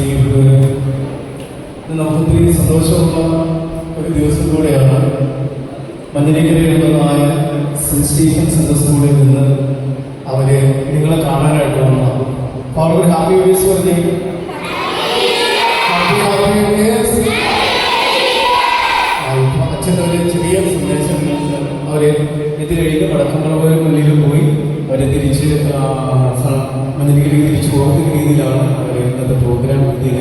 ഇന്ന് നമുക്ക് ഒത്തിരി സന്തോഷമുള്ള ഒരു ദിവസം കൂടെയാണ് മഞ്ഞരിക്കരയുള്ളതായ സെന്റ് സ്റ്റീഫൻ സെൻട്രൽ സ്കൂളിൽ നിന്ന് അവർ നിങ്ങളെ കാണാനായിട്ട് വന്ന അപ്പോൾ അവർക്ക് ഹാപ്പി വേഴ്സ് പറഞ്ഞേ? ഹാപ്പി ഹാപ്പി വേഴ്സ് അച്ഛന്റെ ഒരു ചെറിയ സന്ദേശം അവർ ഇത് കഴിഞ്ഞ് വടക്കമ്പളവരെ മുന്നിൽ പോയി. അവരെ തിരിച്ച് മഞ്ഞരിക്കലേക്ക് തിരിച്ചു പോകുന്ന രീതിയിലാണ് അവർ ഇന്നത്തെ പ്രോഗ്രാം ഇതിൽ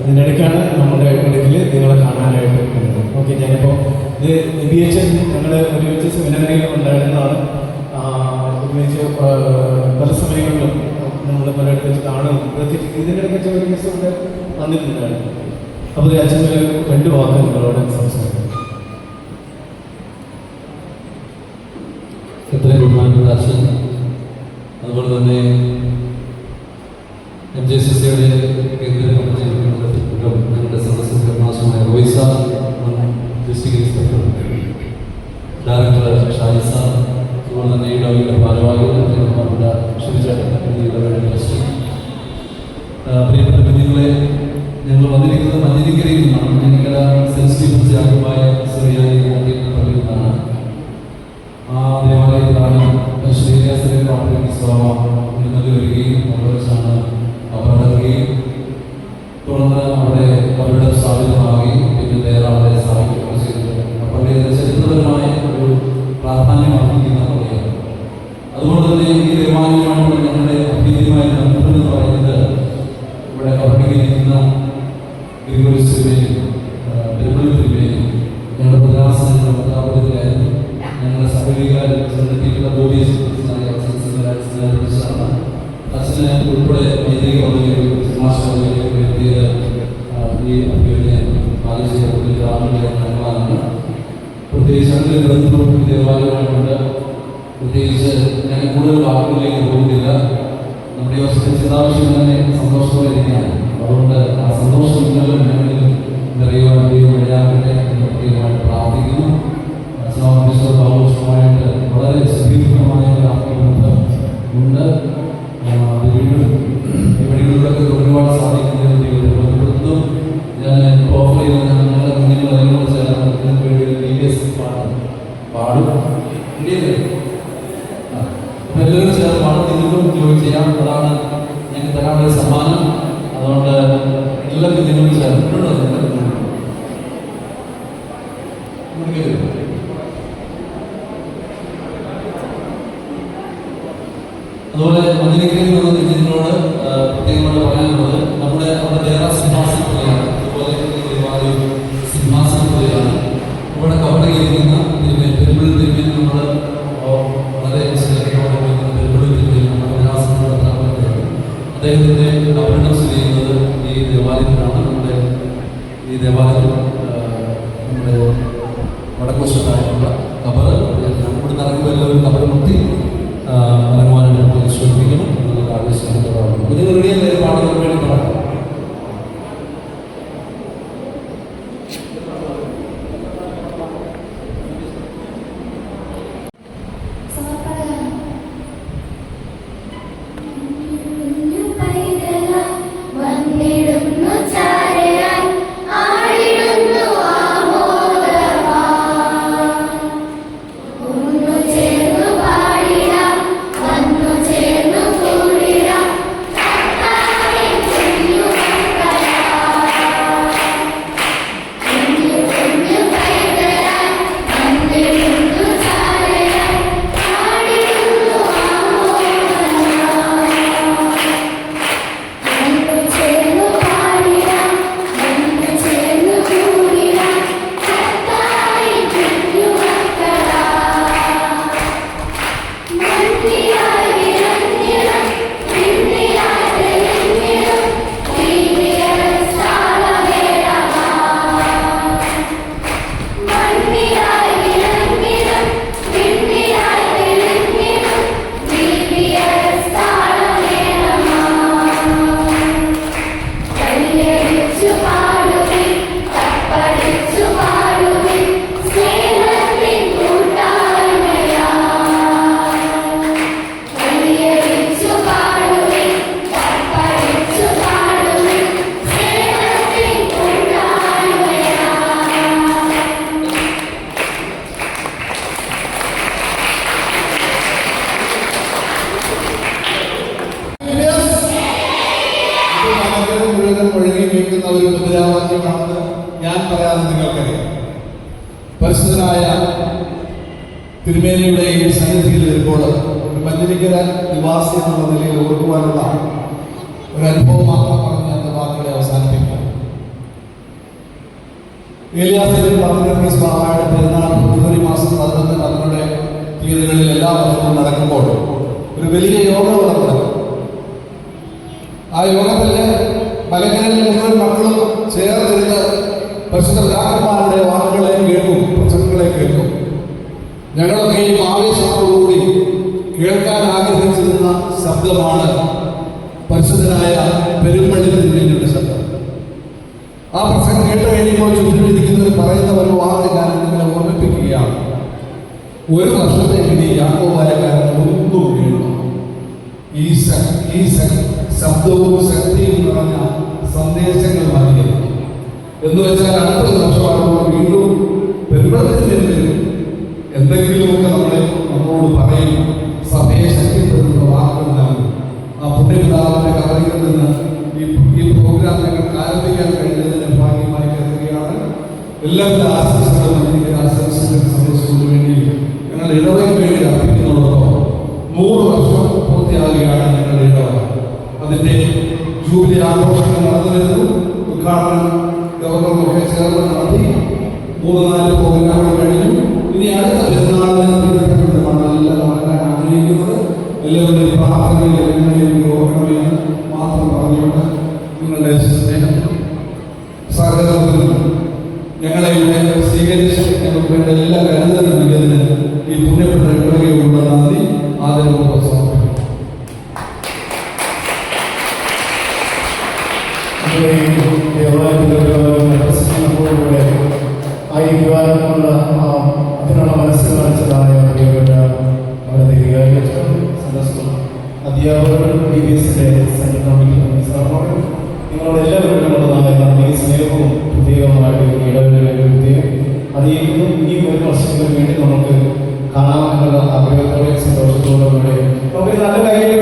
ഇതിനിടയ്ക്കാണ് നമ്മുടെ ഇടയ്ക്കിൽ നിങ്ങളെ കാണാനായിട്ട് വരുന്നത്. ഓക്കെ ഞാനിപ്പോൾ ഇത് ബി എച്ച് എസ് ഞങ്ങൾ ഒരുമിച്ച് സെമിനാറിൽ ഉണ്ടായിരുന്നതാണ് ഒരുമിച്ച് പല സമയങ്ങളിലും നമ്മൾ പലയിടത്ത് വെച്ച് കാണും പ്രത്യേകിച്ച് ഇതിനിടയ്ക്ക് ഒരു ദിവസം ഇവിടെ വന്നിട്ടുണ്ടായിരുന്നു. അപ്പോൾ അച്ഛൻ രണ്ട് വാക്ക് നിങ്ങളോട് സംസാരിക്കും. എത്ര ബഹുമാനപ്പെട്ട അച്ഛൻ അതുപോലെ തന്നെ എം ജെ സി സിയുടെ കേന്ദ്ര കമ്മിറ്റി ഞങ്ങളുടെ സദസ്യ മാസമായ റോയിസ ഡിസ്ട്രിക്ട് ഇൻസ്പെക്ടർ ഡയറക്ടർ ഷായിസ അതുപോലെ തന്നെ ഈ ഭാരവാഹികൾ പ്രിയപ്പെട്ട കുഞ്ഞുങ്ങളെ ഞങ്ങൾ വന്നിരിക്കുന്നത് മഞ്ഞരിക്കരയിൽ നിന്നാണ്. മഞ്ഞരിക്കര സെന്റ് സ്റ്റീഫൻസ് യാഗമായ ചെറിയായി പള്ളിയിൽ നിന്നാണ്. ആ ദേവാലയത്തിലാണ് ശ്രീനിവാസനെ പാട്ടിലേക്ക് സ്വാമ അപകടക്കുകയും തുടർന്ന് അവിടെ അവരുടെ സ്ഥാപിതമാവുകയും പിന്നെ വേറെ അവരെ സഹായിക്കുകയും ചെയ്തത് പള്ളിയുടെ ചരിത്രപരമായ ഒരു പ്രാധാന്യം അർഹിക്കുന്ന പള്ളിയാണ് അതുകൊണ്ട് തന്നെ ഈ ദേവാലയമായിട്ടുള്ള ഞങ്ങളുടെ അഭ്യന്തരമായ ബന്ധം എന്ന് പറയുന്നത്. ഇവിടെ കവർണിക്കുന്ന ഗിരിഗോത്സവയും തിരുവനന്തപുരത്തിന്റെയും ഞങ്ങളുടെ പ്രധാനസ്ഥാനങ്ങളുടെ പത്രാപുരത്തിലായിരുന്നു ഞങ്ങളുടെ സഹകരിക്കാരും സംഘടിപ്പിക്കുന്ന ബോഡി അച്ഛനെ ഉൾപ്പെടെ വൈദിക പദവിയിൽ ഈ അഭ്യർത്ഥന പാലിച്ച ഗ്രാമങ്ങളിലെ ഞങ്ങളാണ് പ്രത്യേകിച്ച് അങ്ങനെ ഗ്രന്ഥവും ദേവാലയങ്ങളുണ്ട് പ്രത്യേകിച്ച് ഞാൻ കൂടുതൽ വാക്കുകളിലേക്ക് പോകുന്നില്ല. നമ്മുടെ വർഷത്തെ ചിന്താവശ്യം തന്നെ സന്തോഷത്തോടെ ഇരിക്കുകയാണ് അതുകൊണ്ട് ആ സന്തോഷം നിങ്ങളും ഞങ്ങളിലും നിറയുവാൻ ദൈവം ഇടയാക്കട്ടെ എന്ന് പ്രത്യേകമായിട്ട് പ്രാർത്ഥിക്കുന്നു. അച്ഛനാമേശ്വര ബാബുഷുമായിട്ട് വളരെ സുദീർഘമായ ഒരു ആത്മബന്ധം ഉണ്ട്. വീണ്ടും അതുപോലെ വന്ന കുഞ്ഞുങ്ങളോട് ആ, പ്രത്യേകമായിട്ട് പറയാനുള്ളത് നമ്മുടെ അവിടെ വേറെ സിംഹാസനത്തിലാണ് അതുപോലെ ഈ ദേവാലയം സിംഹാസനത്തിലാണ് ഇവിടെ തിരുമേൽ നമ്മൾ വളരെ സ്നേഹത്തോടെ പെരുമ്പൾ തിരുമേൽ നമ്മുടെ വിലാസങ്ങളുടെ ചെയ്യുന്നത് ഈ ദേവാലയത്തിലാണ്. നമ്മുടെ ഈ ദേവാലയത്തിൽ നമ്മുടെ വടക്കുവശത്തായിട്ടുള്ള കബറ് ഇവിടെ നടക്കുമ്പോൾ എല്ലാവരും കബറ് മുട്ടി എന്നുള്ള ആവശ്യമുള്ളതാണ് ഇത് റെഡിയല്ലേ നഗരം ഒഴുകി കേൾക്കുന്ന ഒരു മുദ്രാവാക്യമാണെന്ന് ഞാൻ പറയാതെ നിങ്ങൾക്കറിയാം. പരിശുദ്ധനായ തിരുമേനിയുടെ ഈ സന്നിധിയിൽ വരുമ്പോൾ മഞ്ഞിരിക്കര നിവാസി എന്നുള്ള നിലയിൽ ഓർക്കുവാനുള്ള ഒരു അനുഭവം മാത്രം പറഞ്ഞ് എന്റെ വാക്കുകളെ അവസാനിപ്പിക്കാം. ഏലിയാസിന്റെ പന്ത്രണ്ട് സ്വാമിയുടെ പെരുന്നാൾ ഫെബ്രുവരി മാസം പതിനൊന്ന് പന്ത്രണ്ട് തീയതികളിൽ എല്ലാ വർഷവും നടക്കുമ്പോൾ ഒരു വലിയ യോഗം ഇവിടെ നടക്കും ആ യോഗത്തിൽ ശബ്ദമാണ് പരിശുദ്ധനായ പെരുമ്പള്ളിയുടെ ശബ്ദം. ആ പ്രസംഗം കേട്ട് കഴിയുമ്പോൾ ചുറ്റിലിരിക്കുന്നവർ പറയുന്ന ഒരു വാക്ക് ഞാൻ നിങ്ങളെ ഓർമ്മിപ്പിക്കുകയാണ്. ഒരു വർഷത്തേക്ക് ഇനി യാക്കോബാലക്കാരൻ ഒന്നും വീഴുന്നു. ഈ ഈ ശബ്ദവും ശക്തിയും നിറഞ്ഞ സന്ദേശങ്ങൾ നൽകിയത് എന്ന് വെച്ചാൽ അടുത്ത വർഷമാകുമ്പോൾ വീണ്ടും പെരുമ്പളത്തിൽ എന്തെങ്കിലുമൊക്കെ നമ്മളെ നമ്മളോട് പറയും. സഭയെ ശക്തിപ്പെടുത്തുന്ന വാക്കുകൾ നൽകും ആ പുണ്യപിതാവിന്റെ കഥയിൽ നിന്ന് ഈ ഈ പ്രോഗ്രാം ഞങ്ങൾക്ക് ആരംഭിക്കാൻ കഴിഞ്ഞതിന്റെ ഭാഗ്യമായി കരുതുകയാണ്. എല്ലാവരുടെ ആശംസകളും ആശംസകളും ആശംസകൾ വേണ്ടി ഞങ്ങൾ ഇടവയ്ക്ക് വേണ്ടി അർപ്പിക്കുന്നതോടൊപ്പം നൂറ് വർഷം പൂർത്തിയാകുകയാണ് ഞങ്ങളുടെ ഇടവ അതിന്റെ ജൂബിലി ആഘോഷങ്ങൾ നടന്നിരുന്നു ഉദ്ഘാടനം ഗവർണറൊക്കെ ചേർന്ന് നടത്തി മൂന്ന് നാല് പ്രോഗ്രാമുകൾ കഴിഞ്ഞു. ഇനി അടുത്ത പെരുന്നാളിന് എല്ലാം നടക്കാൻ ആഗ്രഹിക്കുന്നത് എല്ലാവരുടെയും പ്രാർത്ഥനയിൽ വേണ്ട എല്ലാ ഈ പുണ്യപ്പെട്ട ആദരവോടെ സമർപ്പിക്കുന്നു ഈ പ്രസംഗത്തോടുകൂടെ ആ അതിനുള്ള മനസ്സ് കാണിച്ചതായ പ്രിയപ്പെട്ട നമ്മുടെ വികാരി സദസ്സും അധ്യാപകരും ഡി ബി എസിന്റെ സാറിനോട് നിങ്ങളോട് എല്ലാവരോടുമുള്ളതായ നന്ദി സ്നേഹവും പ്രത്യേകമായിട്ട് ഈ പ്രത്യേകം അറിയിക്കുന്നു ഇനിയും ഒരു വർഷങ്ങൾക്ക് വേണ്ടി നമുക്ക് കാണാമെന്നുള്ള ആഗ്രഹത്തോടെ സന്തോഷത്തോടെ കൂടെ നമുക്ക് നല്ല കാര്യങ്ങൾ